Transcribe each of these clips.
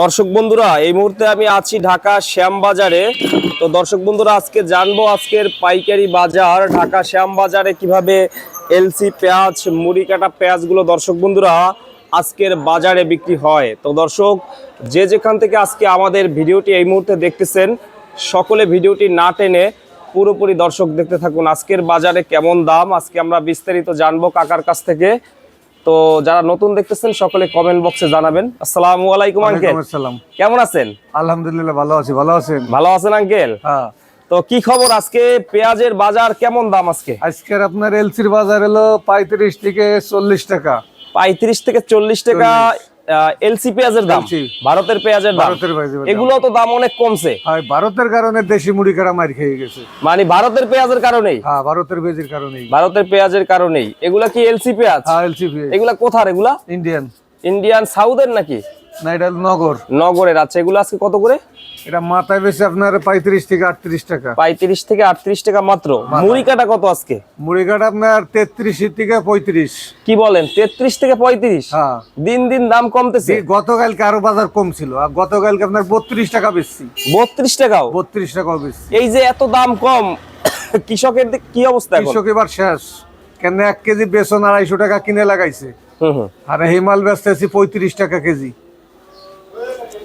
দর্শক বন্ধুরা, এই মুহূর্তে আমি আছি ঢাকা শ্যামবাজারে। তো দর্শক বন্ধুরা, আজকে জানব আজকের পাইকারি বাজার, ঢাকা শ্যামবাজারে কীভাবে এলসি পেঁয়াজ, মুড়ি কাটা পেঁয়াজগুলো দর্শক বন্ধুরা আজকের বাজারে বিক্রি হয়। তো দর্শক, যে যেখান থেকে আজকে আমাদের ভিডিওটি এই মুহূর্তে দেখতেছেন, সকলে ভিডিওটি না টেনে পুরোপুরি দর্শক দেখতে থাকুন আজকের বাজারে কেমন দাম, আজকে আমরা বিস্তারিত জানব কাকার কাছ থেকে। তো যারা নতুন দেখতেছেন সকলে কমেন্ট বক্সে জানাবেন। আসসালামু আলাইকুম আঙ্কেল আসসালাম। কেমন আছেন? আলহামদুলিল্লাহ ভালো আছি ভালো আছেন? ভালো আছেন আঙ্কেল হ্যাঁ। তো কি খবর আজকে? পেঁয়াজের বাজার কেমন দাম আজকে? আজকে আপনার এলসির বাজার হলো পঁয়ত্রিশ থেকে চল্লিশ টাকা। পঁয়ত্রিশ থেকে চল্লিশ টাকা। এলসি পেঁয়াজের দাম। ভারতের পেঁয়াজের দাম। এগুলো তো দাম অনেক কমছে। ভারতের কারণে দেশি মুড়ি কারা মার খেয়ে গেছে। মানে ভারতের পেঁয়াজের কারণেই? হ্যাঁ ভারতের পেঁয়াজের কারণেই। ভারতের পেঁয়াজের কারণেই। এগুলা কি এলসি পেঁয়াজ? হ্যাঁ এলসি এগুলা কোথার এগুলা? ইন্ডিয়ান। ইন্ডিয়ান সাউথের নাকি? না এটা নগর। নগরের আচ্ছা এগুলো আজকে কত করে? এটা মাথায় বেশি আপনার পঁয়ত্রিশ থেকে আটত্রিশ টাকা। পঁয়ত্রিশ থেকে আটত্রিশ টাকা মাত্র। মুড়ি কাটা কত আজকে? মুড়ি কাটা আপনার তেত্রিশ থেকে পঁয়ত্রিশ। কি বলেন তেত্রিশ থেকে পঁয়ত্রিশ? হ্যাঁ। দিন দিন দাম কমতেছে? গতকালকে আরও বাজার কম ছিল আর গতকালকে আপনার বত্রিশ টাকা বেশি। বত্রিশ টাকাও? বত্রিশ টাকাও বেশি। এই যে এত দাম কম কৃষকের দিক কি অবস্থা কৃষক এবার শেষ। কেন এক কেজি বেসন আড়াইশো টাকা কিনে লাগাইছে। আর হিমাল বেচতেছি পঁয়ত্রিশ টাকা কেজি।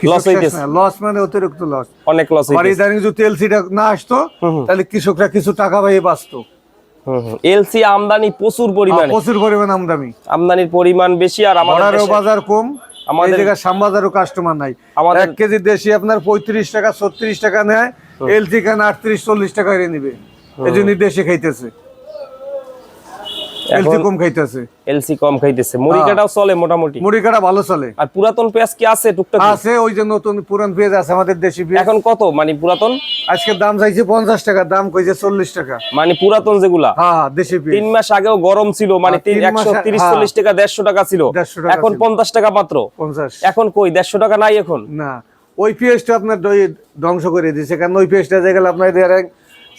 Loss হইতেছে। লস মানে অতিরিক্ত লস অনেক লস আর ইদানিং যদি এলসিটা না আসতো তাহলে কৃষকরা কিছু টাকা পাইয়ে বাঁচতো। এলসি আমদানি প্রচুর পরিমাণে। প্রচুর পরিমাণ আমদামি আমদানির পরিমাণ বেশি আর আমাদের বাজার কম। আমাদের আমাদের- জায়গায় শ্যামবাজারও কাস্টমার নাই। এক কেজি দেশি আপনার পঁয়ত্রিশ টাকা ছত্রিশ টাকা নেয়। এলসি খান আটত্রিশ চল্লিশ টাকা এনে নিবে এই জন্য দেশে খাইতেছে। এলসি কম খাইতেছে। এলসি কম খাইতেছে। মুড়ি হ্যাঁ। কাটাও চলে মোটামুটি। মুড়ি কাটা ভালো চলে। আর পুরাতন পেঁয়াজ কি আছে টুকটাক? আছে ওই যে নতুন পুরান পেঁয়াজ আছে আমাদের দেশি পেঁয়াজ। এখন কত? মানে পুরাতন? আজকে দাম চাইছে পঞ্চাশ টাকা দাম কইছে চল্লিশ টাকা। মানে পুরাতন যেগুলা? হ্যাঁ হ্যাঁ দেশি পেঁয়াজ। তিন মাস আগেও গরম ছিল মানে হ্যাঁ, তিন একশো তিরিশ। চল্লিশ টাকা দেড়শো টাকা ছিল। এখন। পঞ্চাশ টাকা মাত্র। পঞ্চাশ। এখন কই দেড়শো টাকা নাই এখন? না ওই পেঁয়াজটা আপনার ধ্বংস করে দিয়েছে কারণ ওই পেঁয়াজটা যে গেলে আপনার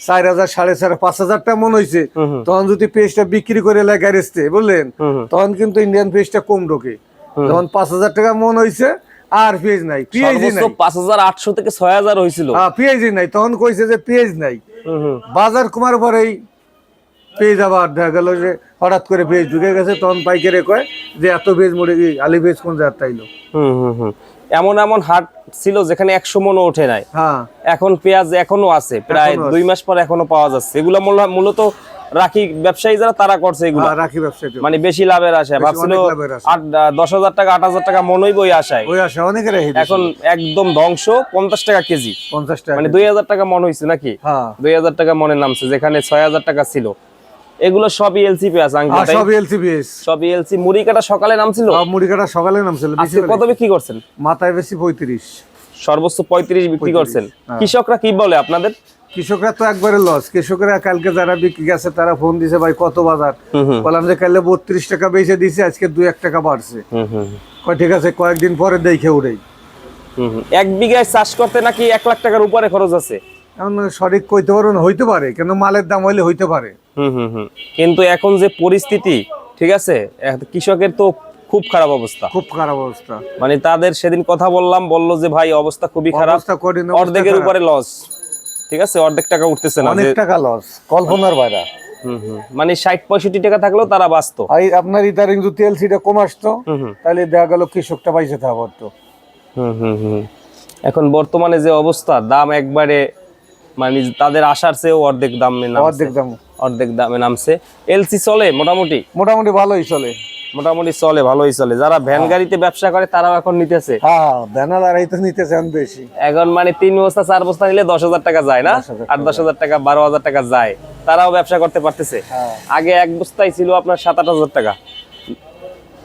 চার হাজার সাড়ে চার পাঁচ হাজার টাকা মন হয়েছে তখন যদি পেঁয়াজটা বিক্রি করে এলাকায় গ্যারেজতে বুঝলেন? তখন কিন্তু ইন্ডিয়ান পেঁয়াজটা কম ঢোকে। পাঁচ হাজার টাকা মন হয়েছে আর পেঁয়াজ নাই সর্বোচ্চ নাই। পাঁচ হাজার আটশো থেকে ছয় হাজার হয়েছিল হ্যাঁ পেঁয়াজই নাই। তখন কইছে যে পেঁয়াজ নাই। বাজার কমার পরেই পেঁয়াজ আবার দেখা গেল যে হঠাৎ করে পেঁয়াজ ঢুকে গেছে। তখন পাইকারে কয় যে এত পেঁয়াজ মরে গিয়ে আলি পেঁয়াজ কোন জায়গায় তাইলো? হুম হুম হুম। এমন এমন হাট ছিল যেখানে একশো মনও ওঠে নাই। হ্যাঁ। এখন পেঁয়াজ এখনও আছে প্রায় দুই মাস পর এখনও পাওয়া যাচ্ছে। এগুলো মূলত রাখি ব্যবসায়ী যারা তারা করছে এগুলো। হ্যাঁ, রাখি ব্যবসাটা মানে বেশি লাভের আশায়। ভাবছিল দশ হাজার টাকা আট হাজার টাকা মনই বই আশায়। ওই আসে অনেকে রেখে এখন একদম ধ্বংস পঞ্চাশ টাকা কেজি। পঞ্চাশ টাকা মানে দুই হাজার টাকা মন হয়েছে নাকি? হ্যাঁ। দুই হাজার টাকা মনে নামছে যেখানে ছয় হাজার টাকা ছিল। এগুলো সবই এলসি পেঁয়াজ আর আঙ্কেল সব এলসিবিএস সবই এলসি মুড়ি কাটা সকালে নামছিল? মুড়ি কাটা সকালে নামছিল আজকে কত বিক্রি করছেন? মাথায় বেশি পঁয়ত্রিশ। সর্বোচ্চ পঁয়ত্রিশ বিক্রি করছেন। হ্যাঁ। কৃষকরা কি বলে আপনাদের? কৃষকরা তো একবারে লস কৃষকরা কালকে যারা বিক্রি গেছে তারা ফোন দিছে ভাই কত বাজার? বললাম যে কালকে বত্রিশ টাকা বেচে দিছে আজকে দুই এক টাকা বাড়ছে। হুম হুম কয় ঠিক আছে কয়েকদিন পরে দেখে উড়েই হুম হুম। এক বিঘায় চাষ করতে নাকি এক লাখ টাকার উপরে খরচ আছে? এখন সঠিক কইতে পারব না হইতে পারে কেন মালের দাম হইলে হইতে পারে। হুম হুম হুম। কিন্তু এখন যে পরিস্থিতি ঠিক আছে? কৃষকের তো খুব খারাপ অবস্থা। খুব খারাপ অবস্থা। মানে তাদের সেদিন কথা বললাম বলল যে ভাই অবস্থা খুবই খারাপ। অর্ধেকের উপরে লস ঠিক আছে? অর্ধেক টাকা উঠতেছে না। অনেক টাকা লস কল্পনার বাইরে। হুম হুম। মানে ষাট পঁয়ষট্টি টাকা থাকলেও তারা বাঁচত। আপনার ইদারিং যদি এলসিটা কম আসতো। তাহলে দেখা গেল কৃষকটা পাইছে তা পারতো হুম হুম হুম। এখন বর্তমানে যে অবস্থা দাম একবারে মানে তাদের আশার চেয়েও অর্ধেক দামে অর্ধেক দাম। অর্ধেক দামে নামছে। এলসি চলে মোটামুটি? মোটামুটি ভালোই চলে। মোটামুটি চলে ভালোই চলে। যারা ভ্যান গাড়িতে ব্যবসা করে তারাও এখন নিতেছে। হ্যাঁ ব্যানার আর তো নিতে চান বেশি। এখন মানে তিন বস্তা চার বস্তা নিলে দশ হাজার টাকা যায় না? 10,000 আট দশ হাজার টাকা বারো হাজার টাকা যায়। তারাও ব্যবসা করতে পারতেছে। হ্যাঁ। আগে এক বস্তায় ছিল আপনার সাত আট হাজার টাকা।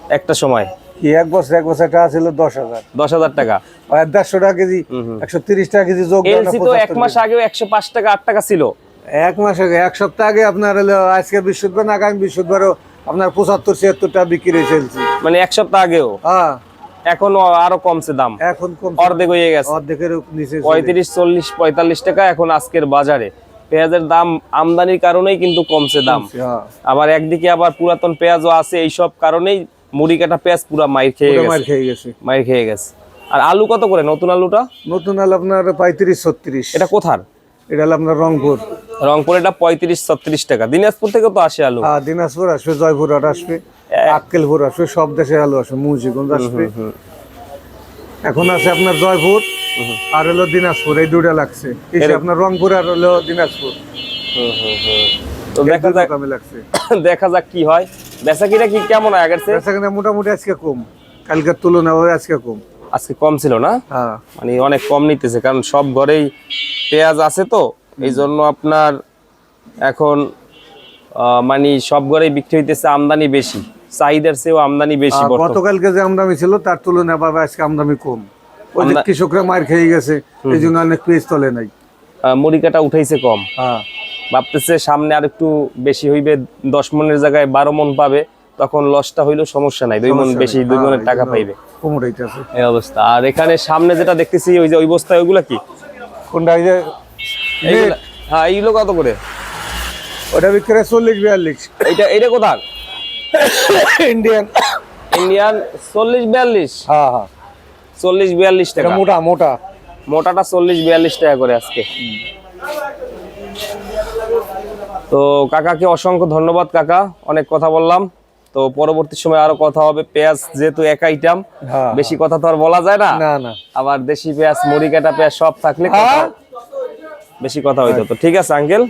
একটা সময়। কি এক বছর এক বছর টাকা ছিল দশ হাজার। দশ হাজার টাকা। দেড়শো টাকা কেজি একশো তিরিশ টাকা কেজি যোগ দেন না এলসি তো এক মাস আগেও একশো পাঁচ টাকা আট টাকা ছিল। এক মাস আগে এক সপ্তাহ আগে আপনার হলো আজকে বৃহস্পতিবার না আগামী বৃহস্পতিবারও আপনার পঁচাত্তর ছিয়াত্তর টাকা বিক্রি হয়েছে মানে এক সপ্তাহ আগেও? হ্যাঁ। এখন আরও কমছে দাম। এখন অর্ধেক হয়ে গেছে। অর্ধেকের নিচে পঁয়ত্রিশ চল্লিশ পঁয়তাল্লিশ টাকা এখন আজকের বাজারে। পেঁয়াজের দাম আমদানির কারণেই কিন্তু কমছে দাম। হ্যাঁ। আবার একদিকে আবার পুরাতন পেঁয়াজও আছে এইসব কারণেই মুড়ি কাটা পেঁয়াজ পুরা মাইর খেয়ে গেছে। মার খেয়ে গেছে। মাইর খেয়ে গেছে। আর আলু কত করে নতুন আলুটা? নতুন আল আপনার পঁয়ত্রিশ ছত্রিশ। এটা কোথার? এটা হলো আপনার রংপুর। রংপুর এটা পঁয়ত্রিশ ছত্রিশ টাকা। দিনাজপুর থেকে তো আসে আলু। হ্যাঁ দিনাজপুর আসবে জয়পুরহাট আসবে আক্কেলপুর আসবে সব দেশে আলু আসবে। মুন্সিগঞ্জ আসবে এখন আছে আপনার জয়পুর আর হলো দিনাজপুর এই দুটা লাগছে। এই আপনার রংপুর আর হলো দিনাজপুর। তো দেখা যাক। দেখা যাক কি হয়। বেচা কিনা কি কেমন আগের চেয়ে? মোটামুটি আজকে কম। কালকের তুলনায় আজকে কম। আজকে কম ছিল না? হ্যাঁ। মানে অনেক কম নিতেছে কারণ সব ঘরেই পেঁয়াজ আছে তো এই জন্য আপনার এখন মানে সব ঘরেই বিক্রি হইতেছে আমদানি বেশি। চাহিদার চেয়েও আমদানি বেশি গতকালকে যে আমদামি ছিল তার তুলনায় পাবে আজকে আমদামি কম। ওই কৃষকরা মার খেয়ে গেছে এই জন্য অনেক পেজ তলে নাই। মুড়ি কাটা উঠাইছে কম। হ্যাঁ। ভাবতেছে সামনে আর একটু বেশি হইবে দশ মনের জায়গায় বারো মন পাবে তখন লসটা হইলেও সমস্যা নাই দুই মন বেশি দুই হ্যাঁ, মনের টাকা পাইবে। এই অবস্থা। আর এখানে সামনে যেটা দেখতেছি ওই যে ওই বস্তা ওইগুলা কি? কোনটা যে হ্যাঁ এইগুলো কত করে? ওটা বিক্রি চল্লিশ বিয়াল্লিশ। এইটা এইটা কোথার? ইন্ডিয়ান ইন্ডিয়ান চল্লিশ বিয়াল্লিশ? হ্যাঁ হ্যাঁ। চল্লিশ বিয়াল্লিশ টাকা। মোটা মোটা। মোটাটা চল্লিশ বিয়াল্লিশ টাকা করে আজকে। তো কাকাকে অসংখ্য ধন্যবাদ কাকা। অনেক কথা বললাম। তো পরবর্তী সময় আরও কথা হবে। পেঁয়াজ যেহেতু এক আইটেম হ্যাঁ বেশি কথা তো আর বলা যায় না। আবার দেশি পেঁয়াজ মুড়ি কাটা পেঁয়াজ সব থাকলে বেশি কথা হইতো। তো ঠিক আছে আঙ্কেল।